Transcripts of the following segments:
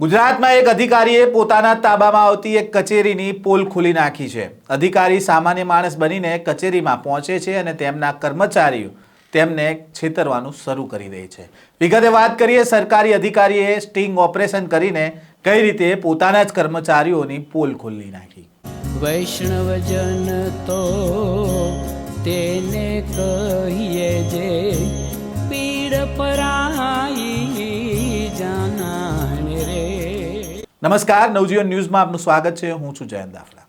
ગુજરાતમાં એક અધિકારીએ પોતાના તાબામાં આવતી એક કચેરીની પોલ ખોલી નાખી છે. અધિકારી સામાન્ય માણસ બનીને કચેરીમાં પહોંચે છે અને તેમના કર્મચારીઓ તેમને છેતરવાનું શરૂ કરી દે છે. વિગતે વાત કરીએ, સરકારી અધિકારીએ સ્ટિંગ ઓપરેશન કરીને કઈ રીતે પોતાના જ કર્મચારીઓની પોલ ખોલી નાખી. વૈષ્ણવજન તો તેને કહીએ જે પીડ પરાઈ નમસ્કાર, નવજીવન ન્યૂઝમાં આપનું સ્વાગત છે. હું છું જયંત દાફલા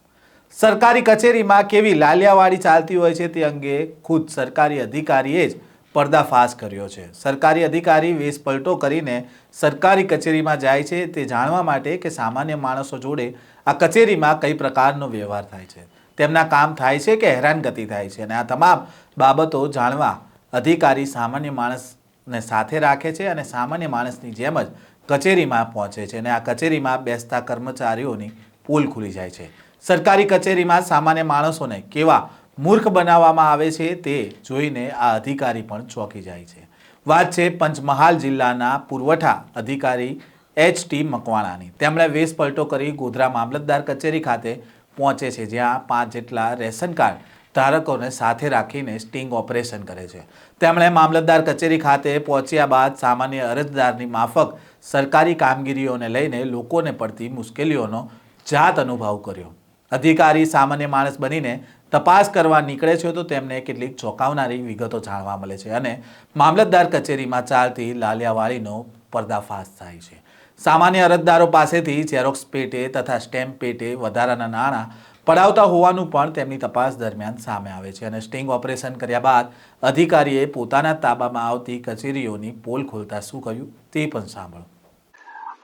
સરકારી કચેરીમાં કેવી લાલિયાવાડી ચાલતી હોય છે તે અંગે ખુદ સરકારી અધિકારીએ જ પર્દાફાશ કર્યો છે. સરકારી અધિકારી વેશ પલટો કરીને સરકારી કચેરીમાં જાય છે તે જાણવા માટે કે સામાન્ય માણસો જોડે આ કચેરીમાં કઈ પ્રકારનો વ્યવહાર થાય છે. તેમના કામ થાય છે કે હેરાનગતિ થાય છે અને આ તમામ બાબતો જાણવા અધિકારી સામાન્ય માણસને સાથે રાખે છે અને સામાન્ય માણસની જેમ જ કચેરીમાં પહોંચે છે અને આ કચેરીમાં બેસતા કર્મચારીઓની પોલ ખુલી જાય છે. સરકારી કચેરીમાં સામાન્ય માણસોને કેવા મૂર્ખ બનાવવામાં આવે છે તે જોઈને આ અધિકારી પણ ચોંકી જાય છે. વાત છે પંચમહાલ જિલ્લાના પુરવઠા અધિકારી એચ ટી મકવાણાની. તેમણે વેશ પલટો કરી ગોધરા મામલતદાર કચેરી ખાતે પહોંચે છે, જ્યાં પાંચ જેટલા રેશન કાર્ડ ધારકોને સાથે રાખીને સ્ટિંગ ઓપરેશન કરે છે. તેમણે મામલતદાર કચેરી ખાતે પહોંચ્યા બાદ સામાન્ય અરજદારની માફક સરકારી કામગીરીઓને લઈને લોકોને પડતી મુશ્કેલીઓનો જાત અનુભવ કર્યો. અધિકારી સામાન્ય માણસ બનીને તપાસ કરવા નીકળે છે તો તેમને કેટલીક ચોંકાવનારી વિગતો જાણવા મળે છે અને મામલતદાર કચેરીમાં ચાલતી લાલિયાવાળીનો પર્દાફાશ થાય છે. સામાન્ય અરજદારો પાસેથી ઝેરોક્સ પેટે તથા સ્ટેમ્પ પેટે વધારાના નાણાં પડાવતા હોવાનું પણ તેમની તપાસ દરમિયાન સામે આવે છે અને સ્ટિંગ ઓપરેશન કર્યા બાદ અધિકારીએ પોતાના તાબામાં આવતી કચેરીઓની પોલ ખોલતા શું કહ્યું તે પણ સાંભળો.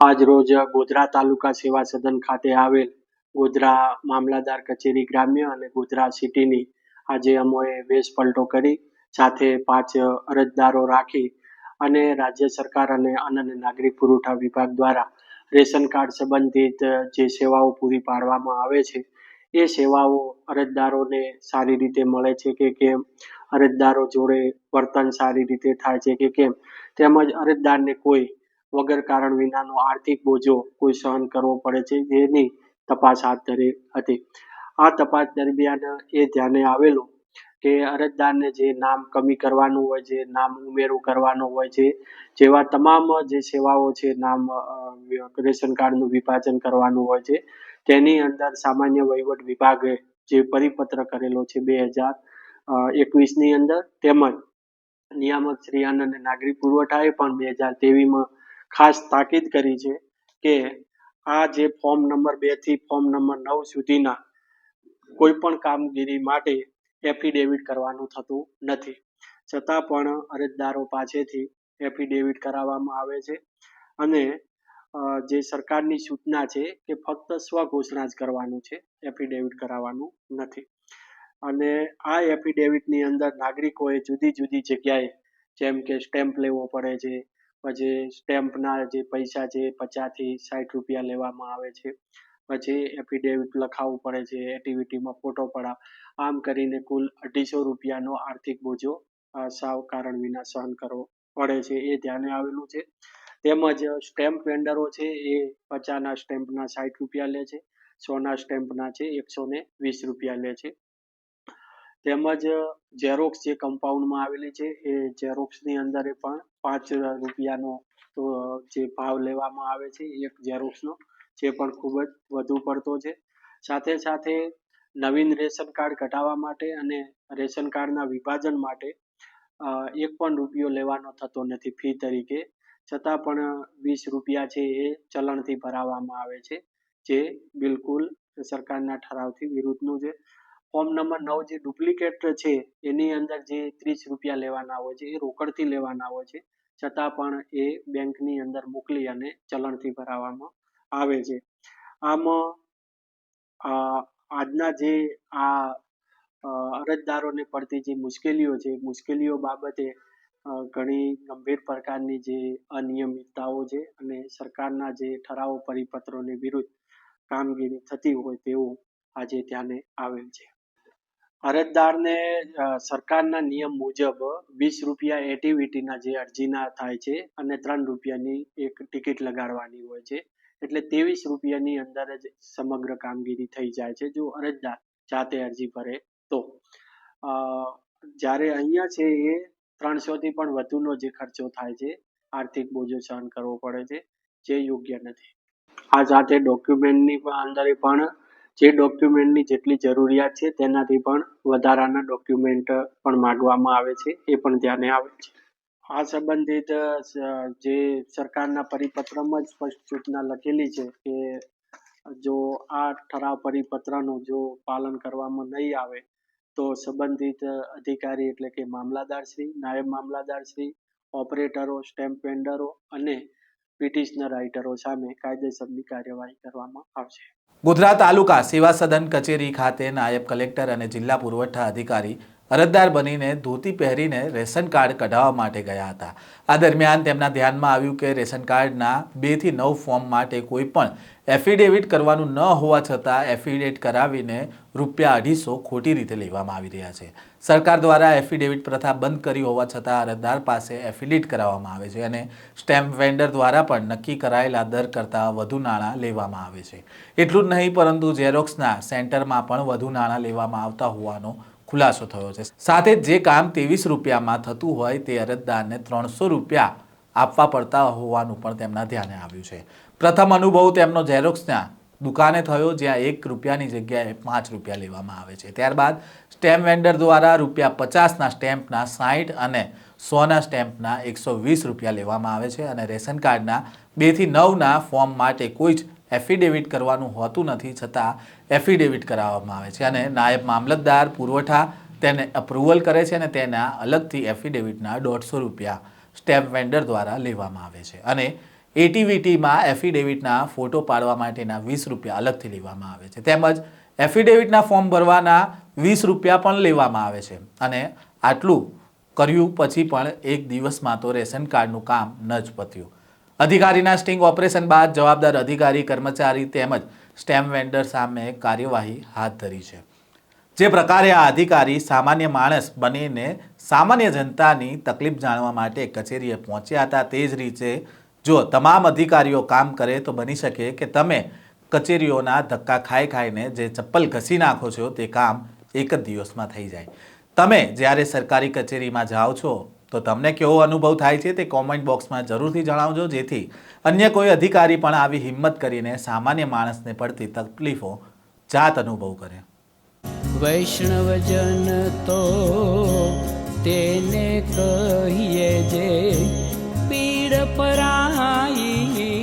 આજ રોજ ગોધરા તાલુકા સેવા સદન ખાતે આવેલ ગોધરા મામલાદાર કચેરી ગ્રામ્ય અને ગોધરા સિટીની આજે અમોએ વેશ પલટો કરી, સાથે પાંચ અરજદારો રાખી અને રાજ્ય સરકાર અને અન્ન અને નાગરિક પુરવઠા વિભાગ દ્વારા રેશન કાર્ડ સંબંધિત જે સેવાઓ પૂરી પાડવામાં આવે છે, એ સેવાઓ અરજદારોને સારી રીતે મળે છે કે કેમ? અરજદારો જોડે વર્તન સારી રીતે થાય છે કે કેમ? તેમજ અરજદારને કોઈ વગર કારણ વિનાનો આર્થિક બોજો કોઈ સહન કરવો પડે છે જેની તપાસ હાથ ધરી હતી. આ તપાસ દરમિયાન એ ધ્યાને આવેલું કે અરજદારને જે નામ કમી કરવાનું હોય છે નામ ઉમેરું કરવાનું હોય છે, જેવા તમામ જે સેવાઓ છે, નામ રેશન કાર્ડનું વિભાજન કરવાનું હોય છે, તેની અંદર સામાન્ય વહીવટ વિભાગે જે પરિપત્ર કરેલો છે બે હજાર એકવીસની અંદર તેમજ નિયામક શ્રી અન્ન અને નાગરિક પુરવઠાએ પણ બે હજાર તેવીસમાં ખાસ તાકીદ કરી છે કે આ જે ફોર્મ નંબર બેથી ફોર્મ નંબર નવ સુધીના કોઈ પણ કામગીરી માટે એફિડેવિટ કરવાનું થતું નથી. છતાં પણ અરજદારો પાસેથી એફિડેવિટ કરાવવામાં આવે છે અને જે સરકારની સૂચના છે કે ફક્ત સ્વઘોષણા જ કરવાનું છે, એફિડેવિટ કરાવવાનું નથી. અને આ એફિડેવિટની અંદર નાગરિકોએ જુદી જુદી જગ્યાએ જેમ કે સ્ટેમ્પ લેવો પડે છે પછી સ્ટેમ્પના જે પૈસા છે પચાસથી સાઠ રૂપિયા લેવામાં આવે છે. પછી એફિડેવિટ લખાવવું પડે છે એક્ટિવિટીમાં ફોટો પડાવ. આમ કરીને કુલ અઢીસો રૂપિયાનો આર્થિક બોજો સાવ કારણ વિના સહન કરવો પડે છે, એ ધ્યાને આવેલું છે. તેમજ સ્ટેમ્પ વેન્ડરો છે એ પચાસના સ્ટેમ્પના સાઠ રૂપિયા લે છે, સોના સ્ટેમ્પના છે એકસો ને વીસ રૂપિયા લે છે. તેમજ ઝેરોક્સ જે કમ્પાઉન્ડમાં આવેલી છે, એ ઝેરોક્ષની અંદર પણ પાંચ રૂપિયાનો જે ભાવ લેવામાં આવે છે, એક ઝેરોક્સનો જે પણ ખૂબ જ વધુ પડતો છે. સાથે સાથે નવીન રેશન કાર્ડ કઢાવવા માટે અને રેશન કાર્ડના વિભાજન માટે એક પણ રૂપિયો લેવાનો થતો નથી ફી તરીકે. છતાં પણ વીસ રૂપિયા છે એ ચલણથી ભરાવવામાં આવે છે, જે બિલકુલ સરકારના ઠરાવથી વિરુદ્ધનું છે. ફોર્મ નંબર નવ જે ડુપ્લિકેટ છે, એની અંદર જે ત્રીસ રૂપિયા લેવાના હોય છે, એ રોકડથી લેવાના હોય છે. છતાં પણ એ બેંકની અંદર મોકલી અને ચલણથી ભરાવવામાં આવે છે. આમ આજના જે આ અરજદારોને પડતી જે મુશ્કેલીઓ છે, મુશ્કેલીઓ બાબતે ઘણી ગંભીર પ્રકારની જે અનિયમિતતાઓ છે અને સરકારના જે ઠરાવો પરિપત્રોની વિરુદ્ધ કામગીરી થતી હોય તેવું આજે ધ્યાને આવેલ છે. અરજદારને સરકારના નિયમ મુજબ વીસ રૂપિયા એટીવીટીના જે અરજીના થાય છે અને ત્રણ રૂપિયાની એક ટિકિટ લગાડવાની હોય છે. એટલે ત્રેવીસ રૂપિયાની અંદર જ સમગ્ર કામગીરી થઈ જાય છે જો અરજદાર જાતે અરજી ભરે તો. જ્યારે અહીંયા છે એ ત્રણસોથી પણ વધુનો જે ખર્ચો થાય છે, આર્થિક બોજો સહન કરવો પડે છે, જે યોગ્ય નથી. આ સાથે ડોક્યુમેન્ટની અંદર પણ જે ડોક્યુમેન્ટની જેટલી જરૂરિયાત છે તેનાથી પણ વધારાના ડોક્યુમેન્ટ પણ માંગવામાં આવે છે, એ પણ ધ્યાને આવે છે. આ સંબંધિત જે સરકારના પરિપત્રમાં જ સ્પષ્ટ સૂચના લખેલી છે કે જો આ ઠરાવ પરિપત્રનું જો પાલન કરવામાં નહીં આવે, તો સંબંધિત અધિકારી એટલે કે મામલતદારશ્રી નાયબ મામલતદારશ્રી ઓપરેટરો, સ્ટેમ્પ વેન્ડરો અને પિટિશનર રાઇટરો સામે કાયદેસરની કાર્યવાહી કરવામાં આવશે. ગોધરા તાલુકા સેવા સદન કચેરી ખાતે નાયબ કલેક્ટર અને જિલ્લા પુરવઠા અધિકારી અરજદાર બનીને ધોતી પહેરીને રેશન કાર્ડ કઢાવવા માટે ગયા હતા. આ દરમિયાન તેમના ધ્યાનમાં આવ્યું કે રેશન કાર્ડના બેથી નવ ફોર્મ માટે કોઈ પણ એફિડેવિટ કરવાનું ન હોવા છતાં એફિડેવિટ કરાવીને રૂપિયા અઢીસો ખોટી રીતે લેવામાં આવી રહ્યા છે. સરકાર દ્વારા એફિડેવિટ પ્રથા બંધ કરી હોવા છતાં અરજદાર પાસે એફિડેવિટ કરાવવામાં આવે છે અને સ્ટેમ્પ વેન્ડર દ્વારા પણ નક્કી કરાયેલા દર કરતાં વધુ નાણાં લેવામાં આવે છે. એટલું જ નહીં, પરંતુ ઝેરોક્સના સેન્ટરમાં પણ વધુ નાણાં લેવામાં આવતા હોવાનો ખુલાસો થયો છે. સાથે જે કામ ત્રેવીસ રૂપિયામાં થતું હોય તે અરજદારને ત્રણસો રૂપિયા આપવા પડતા હોવાનું પણ તેમના ધ્યાને આવ્યું છે. પ્રથમ અનુભવ તેમનો ઝેરોક્સના દુકાને થયો, જ્યાં એક રૂપિયાની જગ્યાએ પાંચ રૂપિયા લેવામાં આવે છે. ત્યારબાદ સ્ટેમ્પ વેન્ડર દ્વારા રૂપિયા પચાસના સ્ટેમ્પના સાઠ અને સોના સ્ટેમ્પના એકસો વીસ રૂપિયા લેવામાં આવે છે અને રેશન કાર્ડના બેથી નવના ફોર્મ માટે કોઈ જ એફિડેવિટ કરવાનું હોતું નથી છતાં એફિડેવિટ કરાવવામાં આવે છે અને નાયબ મામલતદાર પુરવઠા તેને અપ્રુવલ કરે છે અને તેના અલગથી એફિડેવિટના દોઢસો રૂપિયા સ્ટેમ્પ વેન્ડર દ્વારા લેવામાં આવે છે. અને એટીવીટીમાં એફિડેવિટના ફોટો પાડવા માટેના વીસ રૂપિયા અલગથી લેવામાં આવે છે. તેમજ એફિડેવિટના ફોર્મ ભરવાના વીસ રૂપિયા પણ લેવામાં આવે છે. અને આટલું કર્યું પછી પણ એક દિવસમાં તો રેશન કાર્ડનું કામ ન જ પત્યું. અધિકારીના સ્ટિંગ ઓપરેશન બાદ જવાબદાર અધિકારી, કર્મચારી તેમજ સ્ટેમ્પ વેન્ડર સામે કાર્યવાહી હાથ ધરી છે. જે પ્રકારે આ અધિકારી સામાન્ય માણસ બનીને સામાન્ય જનતાની તકલીફ જાણવા માટે કચેરીએ પહોંચ્યા હતા, તે જ રીતે જો તમામ અધિકારીઓ કામ કરે તો બની શકે કે તમે કચેરીઓના ધક્કા ખાઈ ખાઈને જે ચપ્પલ ઘસી નાખો છો તે કામ એક જ દિવસમાં થઈ જાય. તમે જ્યારે સરકારી કચેરીમાં જાઓ છો તો તમને કેવો અનુભવ થાય છે તે કોમેન્ટ બોક્સમાં જરૂરથી જણાવજો, જેથી અન્ય કોઈ અધિકારી પણ આવી હિંમત કરીને સામાન્ય માણસને પડતી તકલીફો જાત અનુભવ કરે. વૈષ્ણવજન તો તેને કહીએ જે પીડ પરાઈ